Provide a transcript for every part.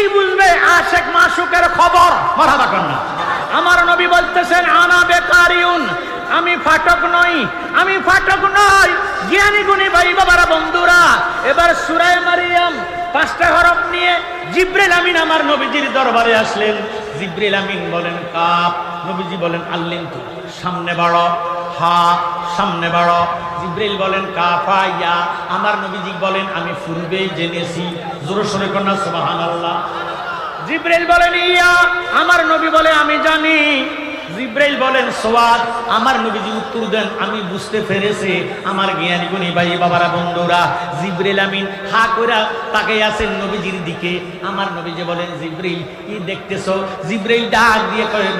কি বুঝবে আশেক মাসুকের খবর। আমার নবী বলতেছেন আনা বেকারিউন আমি ফাটক নই আমি ফাটক নই। জ্ঞানী গুণী ভাই বাবারা বন্ধুরা এবার সুরায় মারিয়াম পাঁচটা হরফ নিয়ে জিব্রিল আমিন আমার নবীজির দরবারে আসলেন। জিব্রিল আমিন বলেন কাপ। নবীজি বলেন আল্লিন সামনে বাড়ো হা সামনে বাড়ো। জিব্রিল বলেন, কাফা ইয়া। আমার নবীজি বলেন, আমি পূর্বেই জেনেছি। জোরে সোরে কন্যা সুবাহান জিব্রাইল বলেন, ইয়া। আমার নবী বলে, আমি জানি। জিব্রাইল বলেন, সোয়াদ। আমার নবীজি উত্তর দেন, আমি বুঝতে পেরেছি, আমার জ্ঞানী গুণী ভাই বাবারা, বন্ধুরা। জিব্রাইল আমিন হা কইরা তাকে আছেন নবীজির দিকে। আমার নবীজি বলেন, জিব্রাইল, কি দেখতেছো? জিব্রাইল ডাক দিয়ে কয়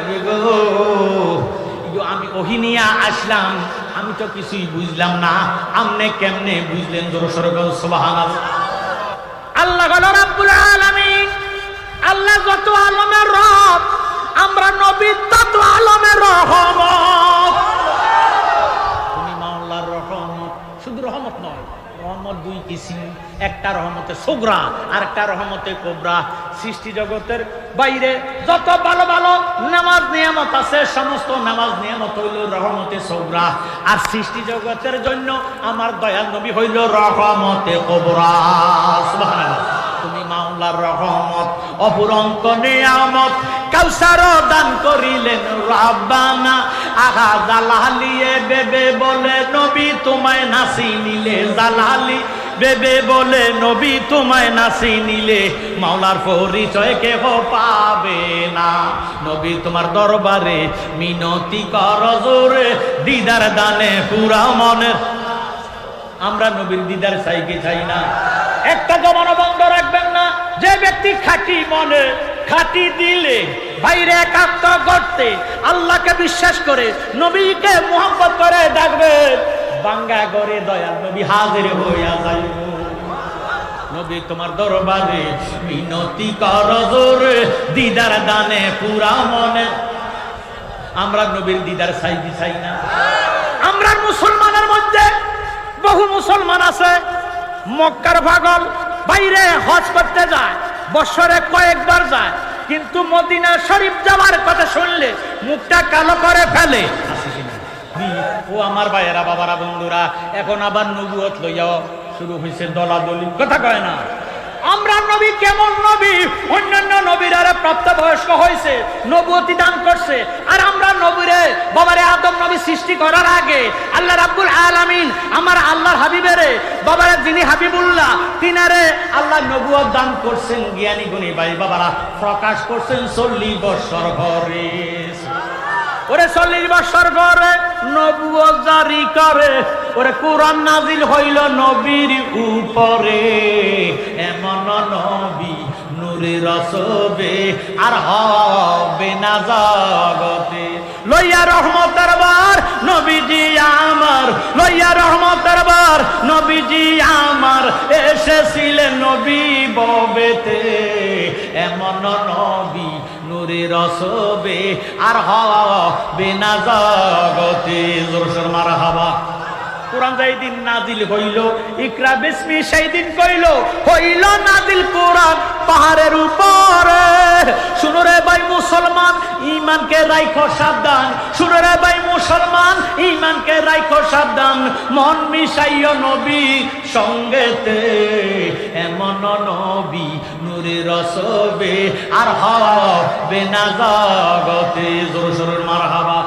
গো আমি ওহিনিয়া আসলাম। আমি তো কিছুই বুঝলাম না। আমনে কেমনে বুঝলেন আল্লাহ হলো রাব্বুল আলামিন, আল্লাহ যত আলমের রব, আমরা নবী তত আলমের রহমত তুমি মাওলার রহমত শুধু রহমত নয় রহমত, দুই কিসিম। একটা রহমতে সোগরা আর একটা রহমতে কোবরা। সৃষ্টি জগতের বাইরে যত ভালো ভালো নামাজ নিয়ামত আছে, সমস্ত নামাজ নিয়ামত হইল রহমতে সোগরা। আর সৃষ্টি জগতের জন্য আমার দয়াল নবী হইল রহমতে কোবরা। তুমি মাওলার রহমত, অপুরন্ত নিয়ামত। কাউসার দান করিলেন রাব্বানা। আগা জালালিয়ে বেবে বলে, নবী তোমায় নাসি নিলে জালালি। বেবে বলে, নবী তোমায় নাসি নিলে মাওলার পরিচয় কেহ পাবে না। নবী তোমার দরবারে মিনতি কর জোরে, দিদার দানে পুরা মনের আমরা নবীর দিদার চাই চাই না? একটা জমানো বন্ধ রাখবেন না। যে ব্যক্তি খাঁটি মনে, খাঁটি দিলে বাইরে একাত্ম করতে আল্লাহকে বিশ্বাস করে, নবীকে মোহাম্মত করে ডাকবে, বাঙ্গা করে দয়াল নবী হাজির হইয়া যাইব। নবী তোমার দরবারে মিনতি কর জোরে, দিদার দানে পুরা মনে। আমরা নবীর দিদার চাই চাই না? আমরা মুসলমানের মধ্যে বহু মুসলমান আছে, মক্কার পাগল, বাইরে হজ করতে যায়, বছরে কয়েকবার যায়। কিন্তু মদিনা শরীফ যাওয়ার কথা শুনলে মুখটা কালো করে ফেলে। ও আমার ভাইয়েরা, বাবারা, বন্ধুরা, এখন আবার নবুয়ত লইয়াও শুরু হয়েছে দলাদলি কথা কয় না। আমরা নবী কেমন নবী? অন্যান্য নবীরা প্রাপ্ত বয়স্ক হয়েছে নবতী দান করছে। আর আমরা নবীরে, বাবারে আদম নবী সৃষ্টি করার আগে আল্লাহ রাব্বুল আলামিন আমার আল্লাহর হাবিবেরে, বাবারে যিনি হাবিবুল্লাহ, তিনারে আল্লাহ নবুয়ত দান করছেন। জ্ঞানী গুণী ভাই বাবারা, প্রকাশ করছেন চল্লিশ বৎসর ঘরে ওরে চল্লিশ বছর পরে নবুয় জারি করে, ওরে কোরআন নাজিল হইল নবীর উপরে, এমন নবী নূরে রসবে আর হবে না জগতে। লইয়া রহমতের বার নবীজি আমার। লইয়া রহমতের বার নবীজি আমার। এসেছিলেন নবী ববেতে। এমন নবী নূরে রসবে আর হবে না জগতে। জোরসর মারা হাবা কোরআন যেই দিন নাজিল হইল, ইকরা বিসমি সেই দিন কইল, হইল নাজিল কোরআন পাহাড়ের উপরে। শুনো রে ভাই মুসলমান ইমানকে রাইখো সাবধান। শুনো রে ভাই মুসলমান ইমানকে রাইখো সাবধান। মন মিশাইয় নবী, সঙ্গেতে এমন নবী নূরে রসবে আর হবে না জগতে। জোর সোর মার হাবা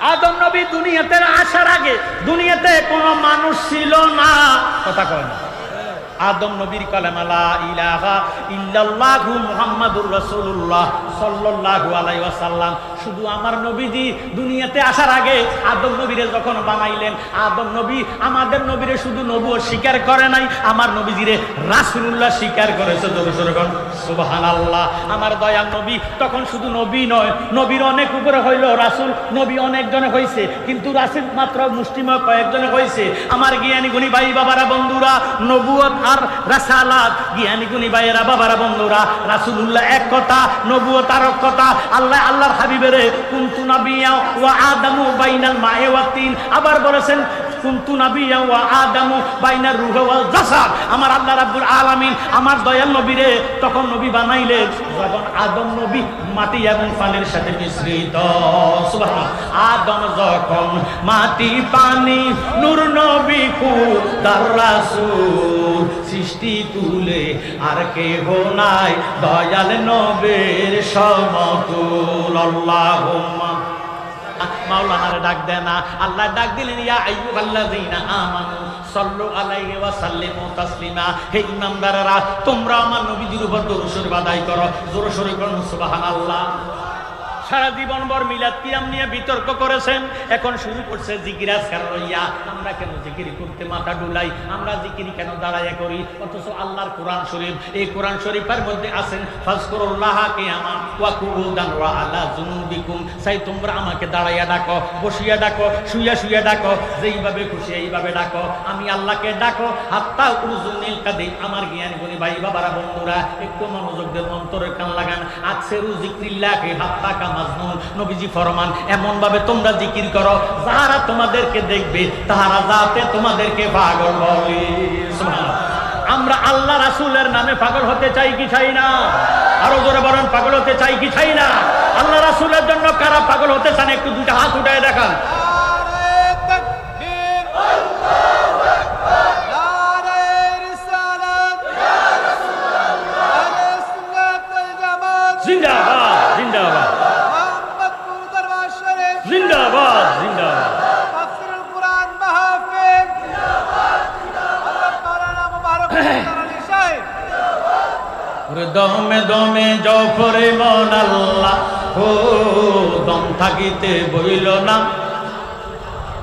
আদম নবী দুনিয়াতে আসার আগে দুনিয়াতে কোনো মানুষ ছিল না। কথা কয় না। আদম নবীর কালামালা ইলাহা ইল্লাল্লাহু মুহাম্মাদুর রাসূলুল্লাহ সাল্লাল্লাহু আলাইহি ওয়াসাল্লাম। শুধু আমার নবীজি দুনিয়াতে আসার আগে আদম নবীরে যখন বানাইলেন, আদম নবী আমাদের নবীরে শুধু নবুও স্বীকার করে নাই, আমার নবীজিরে রাসূলুল্লাহ স্বীকার করেছে দরুসরগণ সুবহানাল্লাহ। আমার দয়াল নবী তখন শুধু নবী নয়, নবীর অনেক উপরে হইল রাসূল, নবী অনেক জনে হইছে, কিন্তু রাসূল মাত্র মুষ্টিময় কয়েকজনে হইছে। আমার জ্ঞানী গুণী ভাই বাবারা, বন্ধুরা, নবুয়ত আর রাসালাত, জ্ঞানী গুণী ভাইয়েরা, বাবারা, বন্ধুরা, রাসূলুল্লাহ এক কথা, নবুয়ত এক কথা, আল্লাহ, আল্লাহর হাবিবেরে কুনতু নাবিয়া ওয়া আদামু বাইনাল মায়ে ওয়া তিন। আবার বলেছেন, কুন্তু নাবিয়া আদামু বাইনার রুহ ওয়াল জাসাদ। আমার আল্লাহ রাব্বুল আলামিন আমার দয়াল নবীরে তখন নবী বানাইলেন, যখন আদম নবী মাটি এবং পানির সাথে মিশ্রিত। আদম যখন মাটি, পানি, নূর নবী খুদার রাসূল। সৃষ্টি তুলে, আর কেহ নাই দয়াল নবীর সমতুল। আল্লাহুম্মা। মাওলানারে ডাক দেয় না। আল্লাহ ডাক দিলেন, ইয়া আইয়ুহাল্লাযীনা আমানু, সাল্লু আলাইহি ওয়া সাল্লিমু তাসলিমা। হে ইমানদারেরা, তোমরা আমার নবীজির উপর দরুদ শরীফ আদায় করো। জোরে সোরে করুন সুবহানাল্লাহ। সারা জীবন ভর মিলাদ কিয়াম নিয়ে বিতর্ক করেছেন। এখন শুরু করছে জিকির আজকার আমরা কেন জিকির করতে মাথা ডুলাই আমরা জিকির কেন দাঁড়াইয়া করি? অথচ আল্লাহর কোরআন শরীফ, এই কোরআন শরীফের মধ্যে আছেন, ফাজকুরুল্লাহ কিয়ামা ওয়া কুউদান ওয়া আলা জুনুবিকুম সাই তোমরা আমাকে দাঁড়াইয়া ডাকো, বসিয়া ডাকো, শুইয়া শুইয়া ডাকো, যেইভাবে খুশি এইভাবে ডাকো। আমি আল্লাহকে ডাকো, হাত্তা উজুনিল কাদি আমার জ্ঞান গুণী ভাই বাবারা, বন্ধুরা, একটু মনোযোগ দিয়ে অন্তরের কান লাগান। আকসেরু জিক্রিল্লাহি হাত্তা কা মাজনুন নবীজি ফরমান এমন ভাবে তোমরা জিকির করো যারা তোমাদেরকে দেখবে, তাহারা যাতে তোমাদেরকে পাগল বলে। আমরা আল্লাহ রাসুলের নামে পাগল হতে চাই কি চাই না? আরও জোরে বলেন, পাগল হতে চাই কি চাই না? আল্লাহ রাসুলের জন্য কারা পাগল হতে চান, একটু দুটা হাত উঠায় দেখান। দমে দমে জফরে মন আল্লাহ। ও, দম থাকিতে বইল না।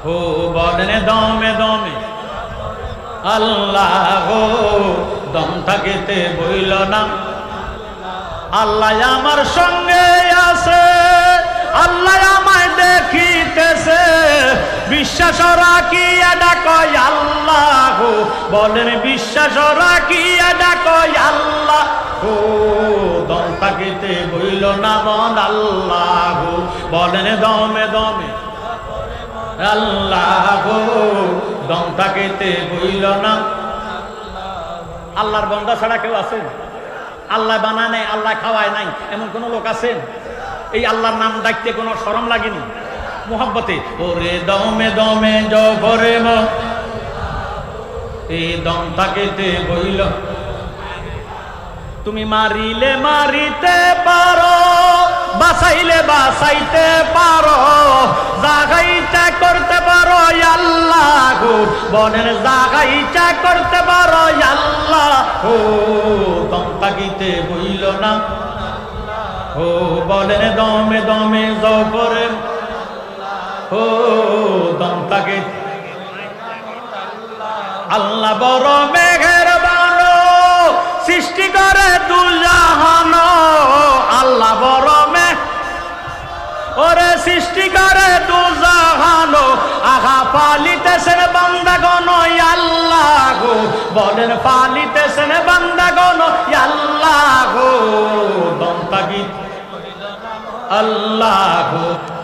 ও, বলেন দমে দমে। আল্লাহ, ও, দম থাকিতে বইল না। আল্লাহ আমার সঙ্গে আছে। আল্লাহ আমায় দেখিতেছে। বিশ্বাস রাখি এটা কয় আল্লাহ। বলেন, বিশ্বাস রাখি এটা কয় আল্লাহ। ও দম থাকিতে বইল না মন, আল্লাহ। বলেন, দমে দমে। আল্লাহ, দম থাকিতে বইল না আল্লাহর বন্দা ছাড়া কেউ আছে আল্লাহ বানায় নাই, আল্লাহ খাওয়ায় নাই, এমন কোন লোক আছেন? এই আল্লাহর নাম ডাকতে কোনো শরম লাগেনি? মোহাব্বতে। ওরে দমে দমে জরে ম। এই দম তাকেতে বইল। তুমি মারিলে মারিতে পারো বাসাইলে বাসাইতে পারো জাগাইটা করতে পারো আল্লাহ গো বনের জাগাইটা করতে পারো আল্লাহ। ও দম তাকিতে বইল না। ও বলেন দমে দমে জপরে ও দম আল্লাহ বড় মেঘের বানো সৃষ্টি করে দুজাহান আল্লাহ বড় মেঘ ওরে সৃষ্টি করে দুজাহানো আহা পালিতেছেন বান্দাগণ আল্লাহ গো। বলেন, পালিতেছেন বান্দাগণ আল্লাহ গো। দন্তা গীত আল্লাহ গো।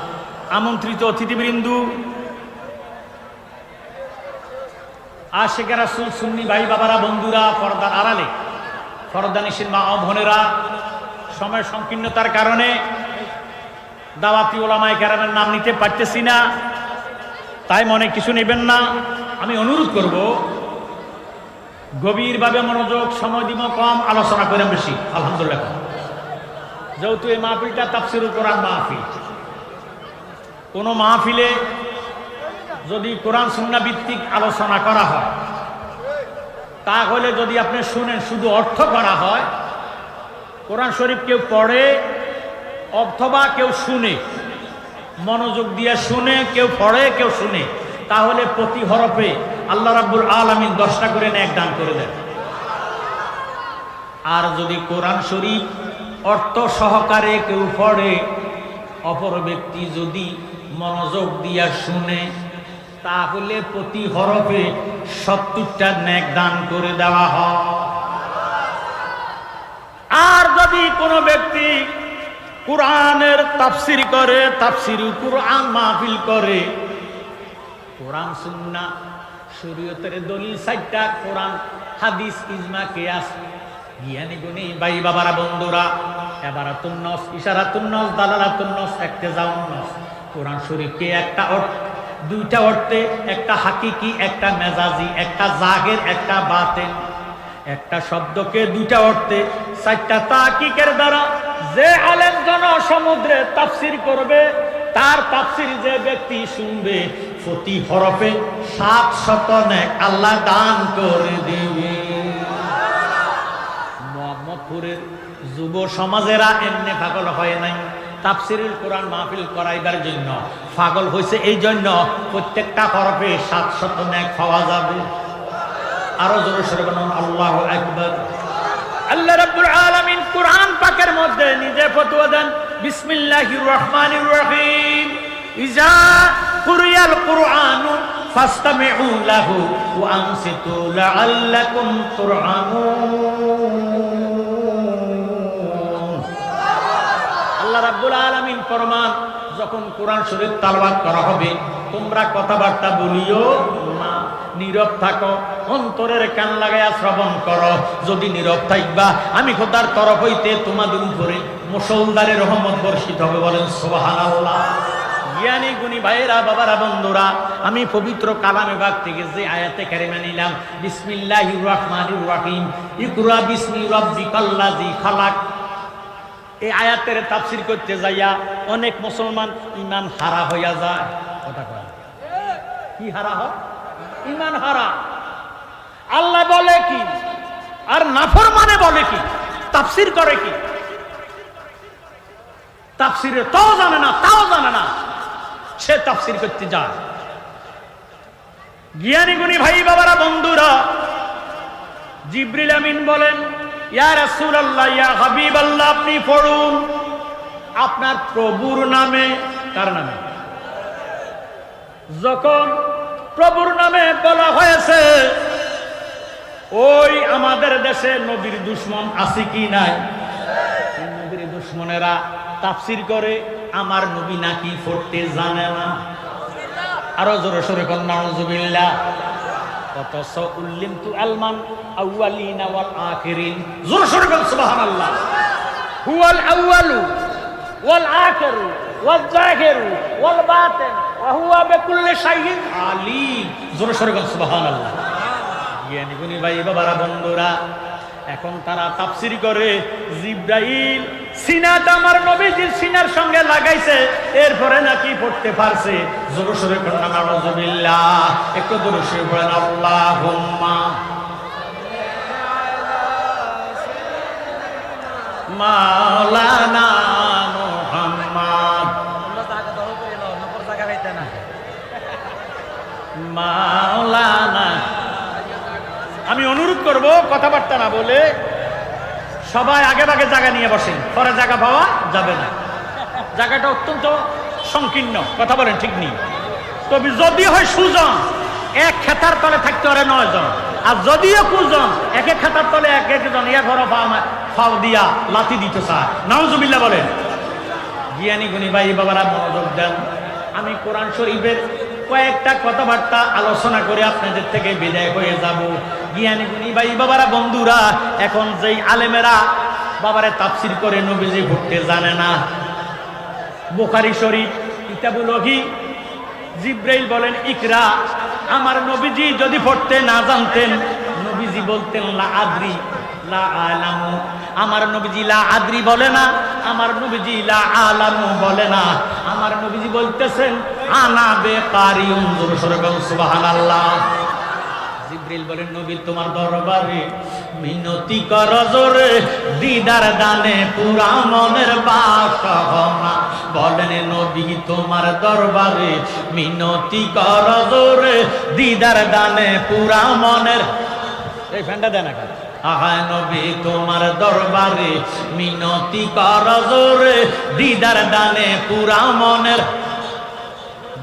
আমন্ত্রিত অতিথিবৃন্দু আশেকেরা সুল সুন্নি ভাই বাবারা, বন্ধুরা, পর্দার আড়ালে ফরদানিসীন মা ও বোনেরা, সময় সংকীর্ণতার কারণে দাওয়াতি ওলামায় কেরামের নাম নিতে পারতেছি না, তাই মনে কিছু নেবেন না। আমি অনুরোধ করব, গভীরভাবে মনোযোগ, সময় দিব, কম আলোচনা করে বেশি, আলহামদুলিল্লাহ। যেহেতু এই মাহফিলটা তাফসিরুল কোরআন মাহফিল। কোনো মাহফিলে যদি কোরআন সুন্না ভিত্তিক আলোচনা করা হয়, তাহলে যদি আপনি শুনেন শুধু অর্থ করা হয়, কোরআন শরীফ কেউ পড়ে অথবা কেউ শুনে, মনোযোগ দিয়ে শুনে, কেউ পড়ে, কেউ শুনে, তাহলে প্রতি হরফে আল্লাহ রাব্বুল আলামিন দশটা করে ন্যাক দান করে দেন। আর যদি কোরআন শরীফ অর্থ সহকারে কেউ পড়ে, অপর ব্যক্তি যদি মনোযোগ দিয়া শুনে, তাহলে প্রতি হরফে সত্তরটা ন্যাক দান করে দেওয়া হয়। আর যদি কোনো ব্যক্তি কোরআনের তাফসির করে, তাফসির কোরআন মাহফিল করে, কোরআন সুন্না শরীয়তের দলিল সাইটটা কোরআন, হাদিস, ইজমা, কেয়াস, জ্ঞানী গুণী বাই বাবারা, বন্ধুরা এবারা তুন্নস ইশারা তুন্নস দালালা তুন্নস একটা জাউন্নস কোরআন শরীফকে একটা অর্থ, দুইটা অর্থে, একটা হাকিকি, একটা মেজাজি, একটা জাগের, একটা বাতেন। একটা শব্দকে দুইটা অর্থে, চারটা তাকিকের দ্বারা যে আলেম জন সমুদ্রে তাফসির করবে, তার তাফসির যে ব্যক্তি শুনবে, প্রতি হরফে সাত শত নেক আল্লাহ দান করে দেবে। মোহাম্মদপুরের যুব সমাজেরা এমনি পাগল হয় নাই। তাফসিরুল কোরআন মাহফিল করাইবার জন্য। পাগল হয়েছে এই জন্য প্রত্যেকটা হরফে সাত শত নেক পাওয়া যাবে। আরও জোরে সরে বলুন, আল্লাহ আকবার। আল্লাহ রাব্বুল আলামিন কোরআন পাকের মধ্যে নিজে ফতোয়া দেন, বিসমিল্লাহির রহমানির রহিম। ইজা কুরিয়াল কুরআন ফাসতামিউ লাহু ওয়া আনসিতু লাআল্লাকুম তুরহামুন। ফরমান যখন কোরআন শরীফ তালাওয়াত করা হবে, তোমরা কথাবার্তা বলিও না। নীরব থাকো, অন্তরের কান লাগাইয়া শ্রবণ করো। যদি নীরব থাকবা, আমি খোদার তরফ হইতে তোমাদের উপরে মুসলদারের রহমত বর্ষিত হবে বলেন সুবহানাল্লাহ। জ্ঞানী গুণী বাবারা, বন্ধুরা, আমি পবিত্র কালামে বাগ থেকে যে আয়াতে কারিমা নিলাম, বিসমিল্লাহির রহমানির রহিম। ইকরা বিসমি রাব্বিকাল্লাযী খালাক। এই আয়াতের তাফসির করতে যাইয়া অনেক মুসলমান ইমান হারা হইয়া যায়। কথা কয় কি হারা হয়? ইমান হারা। আল্লাহ বলে কি? আর নাফর মানে বলে কি? তাফসির করে কি? তাফসিরে তাও জানে না, তাও জানে না। সে তাফসির করতে যায়। জ্ঞানী গুণী ভাই বাবারা বন্ধুরা, জিব্রিল আমিন বলেন ইয়া হাবিবাল্লাহ, আপনি পড়ুন। আপনার প্রভুর নামে, কার নামে? যখন প্রভুর নামে বলা হয়েছে, ওই আমাদের দেশে নবীর দুশ্মন আছে কি নাই? নবীর দুশ্মনেরা তাফসির করে, আমার নবী নাকি পড়তে জানে না। আরও জোরে সরে নাউজুবিল্লাহ। অথচ উল্লিম তু আলমান আউয়ালিনা ওয়াল আখিরিন। জোরে সরে কর সুবহানাল্লাহ। হুয়াল আউয়ালু ওয়াল আখিরু ওয়াল জাহিরু ওয়াল বাতিন ওয়া হুয়া বিকুল্লি শাইইন। আলিম জোরে সরে কর সুবহানাল্লাহ। জ্ঞানী গুণী ভাই বাবারা বন্ধুরা। এখন তারা তাফসির করে, জিব্রাইল সিনাটা আমার নবীজির সিনার সঙ্গে লাগাইছে, এরপরে নাকি পড়তে পারছে। জোরে সরে কন্যা নাউজুবিল্লাহ, একটু জোরে সরে পড়েন, আল্লাহুম্মা। মাওলানা মুহাম্মদ। মাওলানা আমি অনুরোধ করব কথাবার্তা না বলে সবাই আগে ভাগে জায়গা নিয়ে বসেন। পরে জায়গা পাওয়া যাবে না। জায়গাটা অত্যন্ত সংকীর্ণ। কথা বলেন ঠিক নেই। তবে যদি হয় সুজন, এক খেতার তলে থাকতে পারে নয় জন। আর যদিও কুজন, এক এক খেতার তলে এক একজন ইয়া ঘর ফাও দিয়া লাথি দিতে চায়। নাউজুবিল্লাহ বলেন, জ্ঞানী গুণী ভাই বাবারা মনোযোগ দেন। আমি কোরআন শরীফের কয়েকটা কথাবার্তা আলোচনা করে আপনাদের থেকে বিদায় হয়ে যাব। জ্ঞানী গুণী ভাই বাবারা, বন্ধুরা, এখন যেই আলেমেরা বাবারে তাফসির করে নবীজি ঘুরতে জানে না। বুখারি শরীফ, কিতাবুল ওহি, জিব্রাইল বলেন, ইকরা, আমার নবীজি যদি পড়তে না জানতেন, নবীজি বলতেন, লা আদ্রি আলামু। আমার নবীজি লা আদ্রি বলে না, আমার নবীজি লা আলামু বলে না। আমার নবীজি বলতেছেন, আনা বে বলুন সুবহানাল্লাহ। জিব্রিল বলেন নবী, তোমার দরবারে মিনতি কর জোরে, দিদার দানে পুরা মনের বাসনা বলেন, নবী, তোমার দরবারে মিনতি কর জোরে, দিদার দানে পুরা মনের এই ফ্যানটা দেন এখন। নবী তোমার দরবারে মিনতি কর জোরে। দিদার দানে পুরা মনের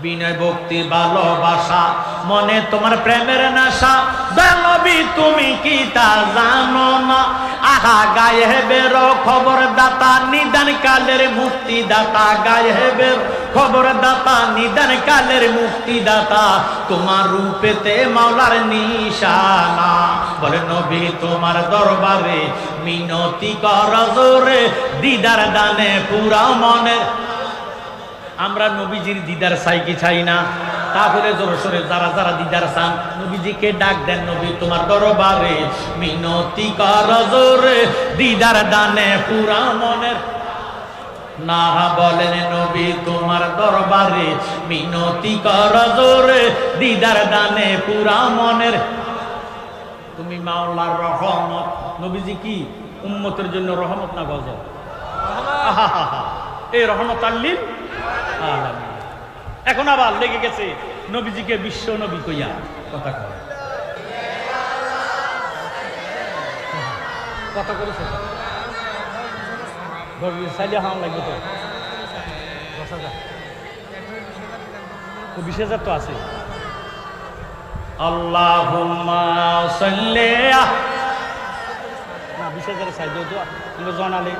বিনয় ভক্তি ভালোবাসা, মনে তোমার প্রেমের নাশা। নবী তুমি কি তা জানো না? আহা গায়েবের খবর দাতা নিদান কালের মুক্তি দাতা গায়েবের খবর দাতা নিদান কালের মুক্তি দাতা তোমার রূপেতে মাওলার নিশানা। বলে নবী, তোমার দরবারে মিনতি কর জোরে, দিদার দানে পুরা মনের আমরা নবীজির দিদার চাই কি চাই না তাহলে জোর সরে যারা যারা দিদার চান, নবীজিকে ডাক দেন, নবী, তোমার দরবারে মিনতি কর জোরে, দিদার দানে পুরা মনের না বলেন, নবী, তোমার দরবারে মিনতি কর জোরে, দিদার দানে পুরা মনের তুমি মাওলার রহমত নবীজি কি, উম্মতের জন্য রহমত না গজব। এই রহমত আল্লিল। এখন আবার লেগে গেছে নবীজিকে বিশ্ব নবী কইয়া কথা কয়। কথা করেছে লাগবে তো। জনালে।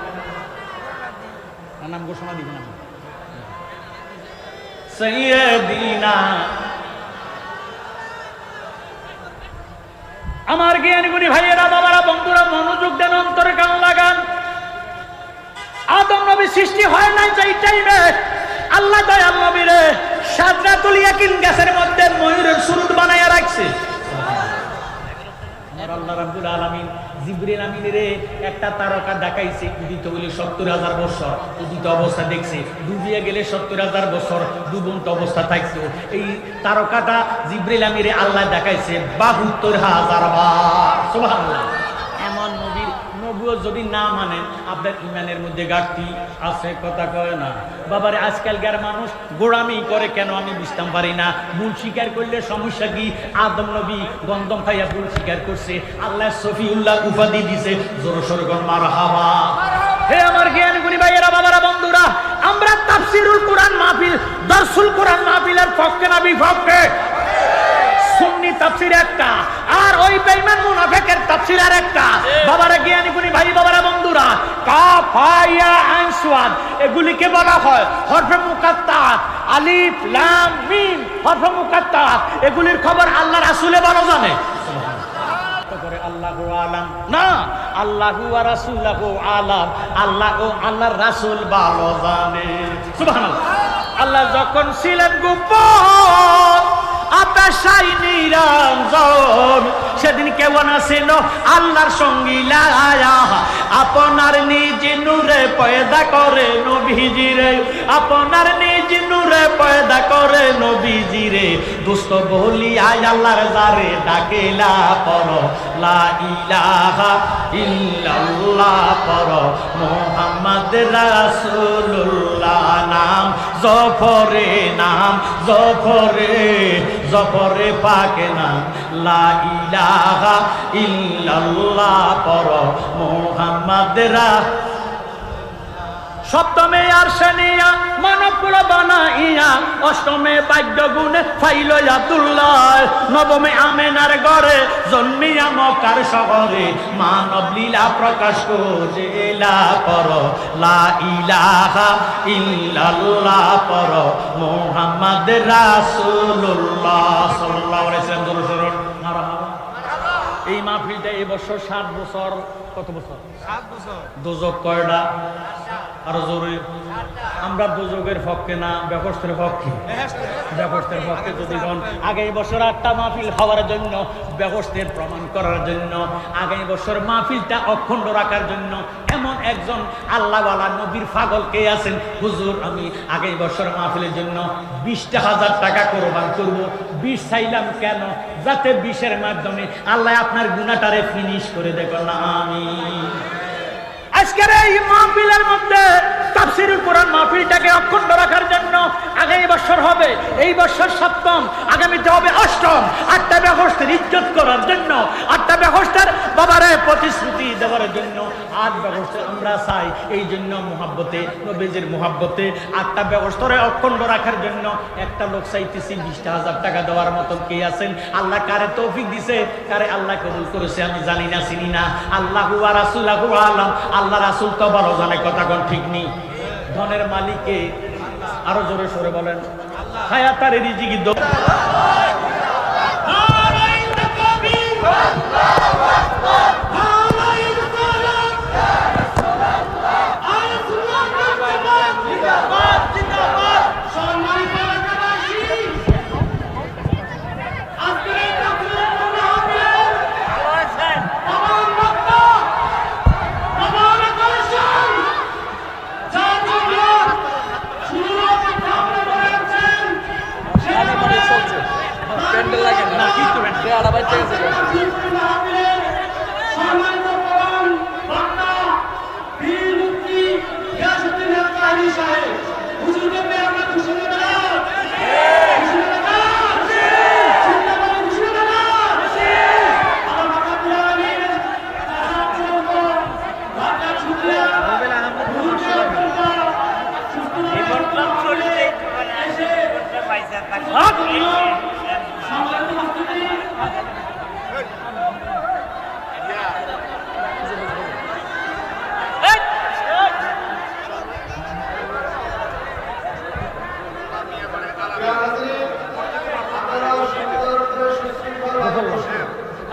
নাম ঘোষণা দিব না। সৈয়দিনা আমার জ্ঞানীগুণী ভাইয়েরা, বাবারা, বন্ধুরা, মনোযোগ দেন, অন্তরে কান লাগান। আদম নবী সৃষ্টি হয় নাই যেই টাইমে আল্লাহ দয়াল নবীরে সাদরাতুল ইয়াকিন গ্যাসের মধ্যে ময়ূরের সুরুট বানাইয়া রাখছে। আল্লাহ জিবরিল আমিনের একটা তারকা দেখাইছে, উদিত হইলে সত্তর হাজার বছর। উদিত অবস্থা দেখছে, ডুবিয়ে গেলে সত্তর হাজার বছর ডুবন্ত অবস্থা থাকতো। এই তারকাটা জিবরিল আমিরে আল্লাহ দেখাইছে, বাহুত্তর হাজার বার। নবীর নবীও যদি না মানেন, আপনার ইমানের মধ্যে ঘাটতি আছে, কথা কয় না। বাবারে, আজকালকার মানুষ গোড়ামি করে, কেন আমি বুঝতাম পারি না? ভুল স্বীকার করলে সমস্যা কি? আদম নবী গন্ধম খাইয়া ভুল স্বীকার করছে। আল্লাহ সফিউল্লাহ উপাধি দিছে। জোর সরগন মার হাওয়া হে আমার জ্ঞান গুণী ভাইয়েরা, বাবারা, বন্ধুরা, আমরা তাফসিরুল কোরআন মাহফিল দর্শুল কোরআন মাহফিলের পক্ষে না বিপক্ষে? সুন্নি তাফসির একটা আর ওই বেঈমান মুনাফিকের তাফসির আর একটা। বাবারা জ্ঞানী গুণী ভাই বাবারা বন্ধুরা এগুলিকে বলা হয় হরফে মুকাত্তাত আলিফ লাম মিম হরফে মুকাত্তাত। এগুলির খবর আল্লাহ রাসূলে ভালো জানে। আল্লাহু আলাম না আল্লাহু ওয়া রাসূলুহু আলাম আল্লাহ ও আল্লাহর রাসূল ভালো জানে। সুবহানাল্লাহ। আল্লাহ যখন ছিলেন গোপন আকাশাই নিরঞ্জন। সেদিন কেমন আসিল আল্লাহর সঙ্গী আপনার নিজ নূরে পয়দা করে নবীজিরে আপনার নিজ নূরে পয়দা করে নবীজিরে দুস্থ বলি আয় আল্লাহর জারে ডাকেলা পর, লা ইলাহা ইল্লাল্লাহ পর, মোহাম্মদ রাসূলুল্লাহ নাম জফরে নাম, জফরে জফরে পাকে নাম, লা ইলাহা ইল্লাল্লাহ পর, মোহাম্মদ রাসূল সপ্তমে আর শনিয়া মানবকুল বানাইয়া অষ্টমে বাদ্য গুণে ফাইল আব্দুল্লাহ, নবমে আমেনার গড়ে জন্মিয়া মকার শহরে মানব লীলা প্রকাশ করেলা পর, লা ইলাহা ইল্লাল্লাহ পর, মোহাম্মদ রাসূলুল্লাহ সাল্লাল্লাহু আলাইহি সরণ মারহাবা এই মাহফিলটা এবছর সাত বছর কত বছর? সাত বছর। দোজক কয়টা? আরও জরুরি। আমরা দুযোগের পক্ষে না ব্যবস্থার পক্ষে। ব্যবস্থার পক্ষে যদি হন আগামী বছর আটটা মাহফিল হওয়ার জন্য ব্যবস্থার প্রমাণ করার জন্য আগামী বছর মাহফিলটা অখণ্ড রাখার জন্য এমন একজন আল্লাহওয়ালা নবীর পাগল কে আছেন? হুজুর আমি আগামী বছর মাহফিলের জন্য বিশটা হাজার টাকা কোরবান করব। বিষ চাইলাম কেন? যাতে বিষের মাধ্যমে আল্লাহ আপনার গুণাটারে ফিনিশ করে দেখো না আমি আজকের এই মাহফিলের মধ্যে তাফসির কোরআন মাহফিলটাকে অক্ষুণ্ণ রাখার জন্য আগামী বছর হবে, এই বছর সপ্তম, আগামীতে হবে অষ্টম। আটটা ব্যবস্থার ইজ্জত করার জন্য, আটটা ব্যবস্থার বাবারে প্রতিশ্রুতি দেওয়ার জন্য আট ব্যবস্থা আমরা চাই। এই জন্য মোহাব্বতে, নবীজির মোহাব্বতে আটটা ব্যবস্থারে অখণ্ড রাখার জন্য একটা লোক চাইতেছি বিশটা হাজার টাকা দেওয়ার মতন কে আছেন? আল্লাহ কারে তৌফিক দিছে? কারে আল্লাহ কবুল করেছে আমি জানি না, চিনি না। আল্লাহ রাসুল আলাম। আল্লাহ রাসুল তো ভালো জানে, কথা কোন ঠিক নেই। ধনের মালিকে আরও জোরে সরে বলেন। হায়াতারে রিজিকি দো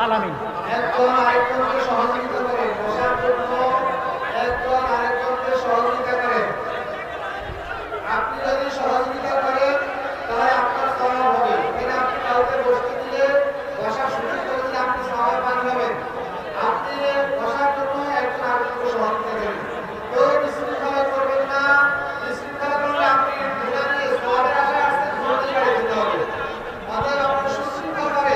আলামিন একজন আরেকজনকে সহযোগিতা করে বসার জন্য একজন আরেকজনকে সহযোগিতা করে আপনি যদি সহযোগিতা করেন তাহলে আপনার সওয়াব হবে এখানে আপনি কাউকে বসতে দিলে বসার সুযোগ করে দিলে আপনি সওয়াব পান হবেন আপনি বসার জন্য একজন আরেকজনকে সহযোগিতা করেন কেউ বিশৃঙ্খলা করবেন না বিশৃঙ্খলা করলে আপনি ধরে নিয়ে সওয়াবের আশায় আসতে জলদি বাড়ি যেতে হবে অতএব আপনার সুশৃঙ্খল ভাবে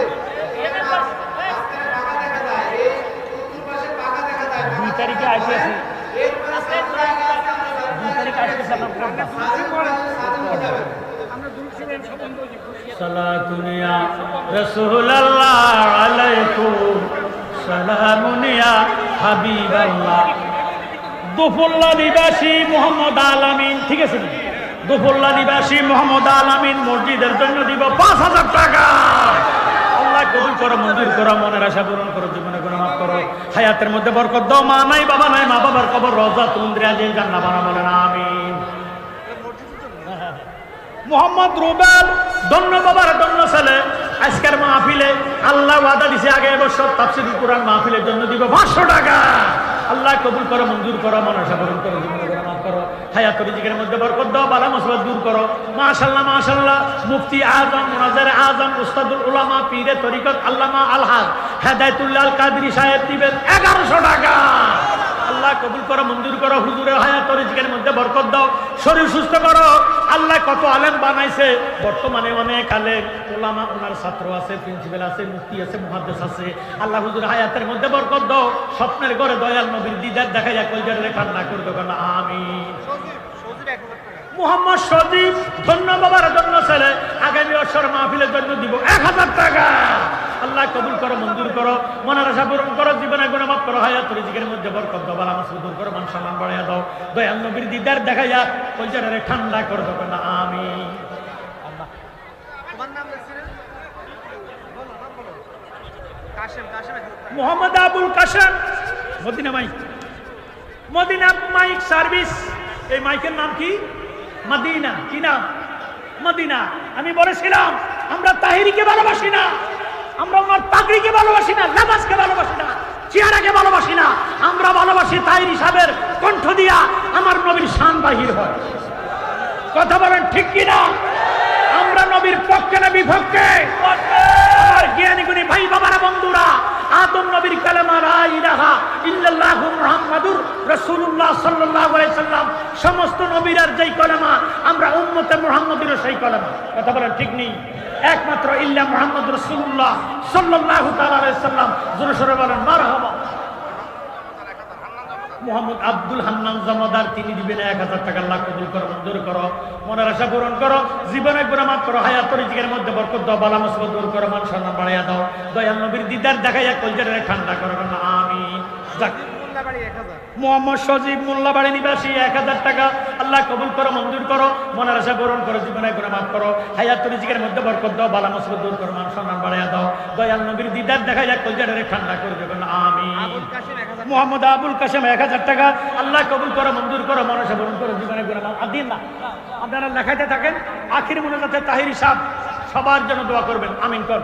মাঝখানে পাকা দেখা যায় এই উত্তর পাশে পাকা দেখা যায় দুই তারিখে আসি আছি এর পরে সামনে আগে আছে আমরা দুই তারিখে আসতেছে আপনার প্রোগ্রাম সাজিদ করে সাজিদ হয়ে যাবেন সালাতুনিয়া রাসূলুল্লাহ হাবিবাল্লাহ। দুফুল্লা নিবাসী মোহাম্মদ আলামিন, ঠিক আছে? দুফুল্লা নিবাসী মোহাম্মদ আলামিন মসজিদের জন্য দিব পাঁচ হাজার টাকা। হায়াতের মধ্যে বরকত দাও, মা নাই, বাবা নাই, মা বাবার কবর রজা তুন্দ্রিয়া যে জান্না বানা বলেন, আমিন। মোহাম্মদ রুবেল দন্য বাবার দন্য ছেলে। আজকের মাহফিলে আল্লাহ ওয়াদা দিছে, আগে এবছর তাফসির কোরআন মাহফিলের জন্য দিব পাঁচশো টাকা। আল্লাহ কবুল করো, মঞ্জুর করো মনসা পূরণ করো, জীবনে করে মাফ করো। হায়াত রিজিকের মধ্যে বরকত দাও, বালা মুসিবত দূর করো। মাশাল্লাহ মাশাল্লাহ মুফতি আজম মুনাজার আজম, উস্তাদুল উলামা, পীরে তরিকত আল্লামা আলহাজ, হেদায়তুল্লাহ কাদরি সাহেব দিবেন এগারোশো টাকা। আল্লাহ কবুল করো, মঞ্জুর করো হুজুরের হায়াত রিজিকের মধ্যে বরকত দাও। শরীর সুস্থ করো। আল্লাহ কত আলেম বানাইছে। বর্তমানে অনেক আলেম, ওলামা ওনার ছাত্র আছে, প্রিন্সিপাল আছে, মুফতি আছে, মুহাদ্দেস আছে। আল্লাহ হুজুর হায়াতের মধ্যে বরকত দাও। স্বপ্নের ঘরে দয়াল নবীর দিদার দেখা যায় কলজার ঠান্ডা করবে কেন আমি মোহাম্মদ সজীব, ধন্য বাবার জন্য ছেলে। আগামী অসর মাহফিলের জন্য দিব এক হাজার টাকা। আল্লাহ কবুল করো মঞ্জুর করো মনের আশা পূরণ করো জীবনে গুণমাপ করো হায়াত রিজিকের মধ্যে বরকত দাও বালা মাস দূর করো মান সম্মান বাড়াইয়া দাও। দয়াল নবীর দিদার দেখা যা কলজারে ঠান্ডা করে দেবে না আমি Mohammad Abul Kashem Madina mike. Madina mike service এই মাইকের নাম কি? মদিনা কি নাম? মদিনা আমি বলেছিলাম আমরা তাহিরিকে ভালোবাসি না। আমরা আমার ভালোবাসি না নামাজকে ভালোবাসি না, চেহারাকে ভালোবাসি না। আমরা ভালোবাসি তাই সাহেবের কণ্ঠ দিয়া আমার নবীর শান বাহির হয়। কথা বলেন ঠিক কিনা? নবীর পক্ষে না বিপক্ষে? আমার জ্ঞানী গুণী ভাই বাবারা, বন্ধুরা, আদম নবীর কালেমা, লা ইলাহা ইল্লাল্লাহু মুহাম্মাদুর রাসূলুল্লাহ সাল্লাল্লাহু আলাইহি সাল্লাম। সমস্ত নবীরার যেই কলেমা, আমরা উম্মতে মুহাম্মাদের সেই কলেমা। কথা বলেন ঠিক নেই? একমাত্র ইল্লা মুহাম্মদ রাসূলুল্লাহ সাল্লাল্লাহু তাআলা আলাইহি সাল্লাম। জোরে সোরে বলেন, মারহাবা। মোহাম্মদ আব্দুল হান্নান জমাদার, তিনি দিবেন এক হাজার টাকা লাখ কবুল করো, মঞ্জুর করো, মনের আশা পূরণ করো, জীবনে মাফ করো হায়াত রিজিকের মধ্যে বরকত দাও, বালা মুসিবত দূর করো, মান সম্মান বাড়াইয়া দাও। দয়াল নবীর দিদার দেখাইয়া কলজারে ঠান্ডা করো না আমি যাক। মোহাম্মদ সজীব মোল্লাবাড়ি নিবাসী এক হাজার টাকা। আল্লাহ কবুল করো মঞ্জুর করো মনের আশা পূরণ করো জীবনে করে মাফ করো। হায়াত রিজিকের মধ্যে বরকত দাও বালা মুসিবত দূর করো মান সম্মান বাড়াইয়া দাও। দয়াল নবীর দিদার দেখা যাক কলজাটারে ঠান্ডা করে দেবেন। আমি মোহাম্মদ আবুল কাসেম এক হাজার টাকা। আল্লাহ কবুল করো মঞ্জুর করো মনের আশা পূরণ করো জীবনে করে মাফ। আর দিন না আপনারা লেখাইতে থাকেন আখির মনে যাতে তাহির সাহ সবার জন্য দোয়া করবেন আমিন কর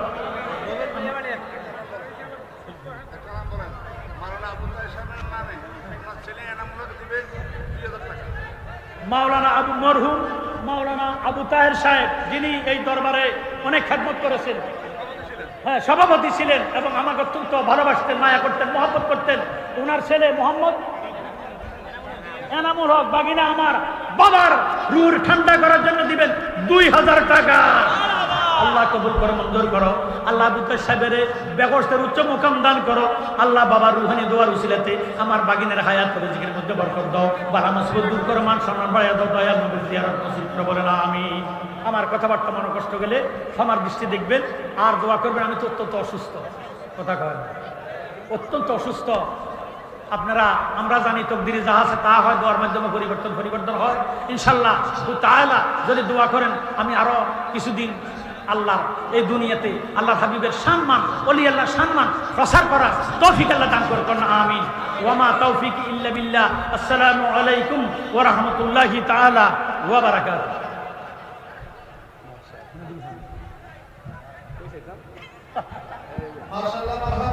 মাওলানা আবুল কাদের সাহেবের নামে ওনার ছেলে এনামুলক দিবে দুই হাজার টাকা মাওলানা আবু মরহুম, মাওলানা আবু তাহের সাহেব, যিনি এই দরবারে অনেক খেদমত করেছেন। হ্যাঁ সভাপতি ছিলেন এবং আমাকে অত্যন্ত ভালোবাসতেন, মায়া করতেন মহাপত করতেন। ওনার ছেলে মোহাম্মদ এনামুল হক, বাগিনা আমার বাবার রুর ঠান্ডা করার জন্য দিবেন দুই হাজার টাকা। আল্লাহ কবুল করো, মঞ্জুর করো। আল্লাহ বুদ্ধের সাহেবের ব্যবস্থার উচ্চ মোকাম দান করো। আল্লাহ বাবার রুহানি দোয়ার উসিলাতে আমার বাগিনের হায়াত করে জিগের মধ্যে বরকত দাও। বালা মুসিবত দূর করো, মান সম্মান বাড়াইয়া দাও, দয়া নবীর জিয়ারত নসিব বলে না আমি আমার কথাবার্তা মনে কষ্ট গেলে আমার দৃষ্টি দেখবেন, আর দোয়া করবেন, আমি তো অত্যন্ত অসুস্থ। কথা কয় অত্যন্ত অসুস্থ। আপনারা, আমরা জানি তকদিরে যাহা আছে তা হয়, দোয়ার মাধ্যমে পরিবর্তন পরিবর্তন হয়। ইনশাল্লাহ তাহলা যদি দোয়া করেন, আমি আরও কিছুদিন আল্লাহ এই দুনিয়াতে আল্লাহ হাবিবের সম্মান অলি আল্লাহ সম্মান প্রসার করার তৌফিক আল্লাহ দান করে না আমিন। ওয়ামা তৌফিক ইল্লা বিল্লাহ। আসসালামু আলাইকুম ওয়া রাহমাতুল্লাহি তাআলা ওয়া বারাকাতুহু। মাশাআল্লাহ।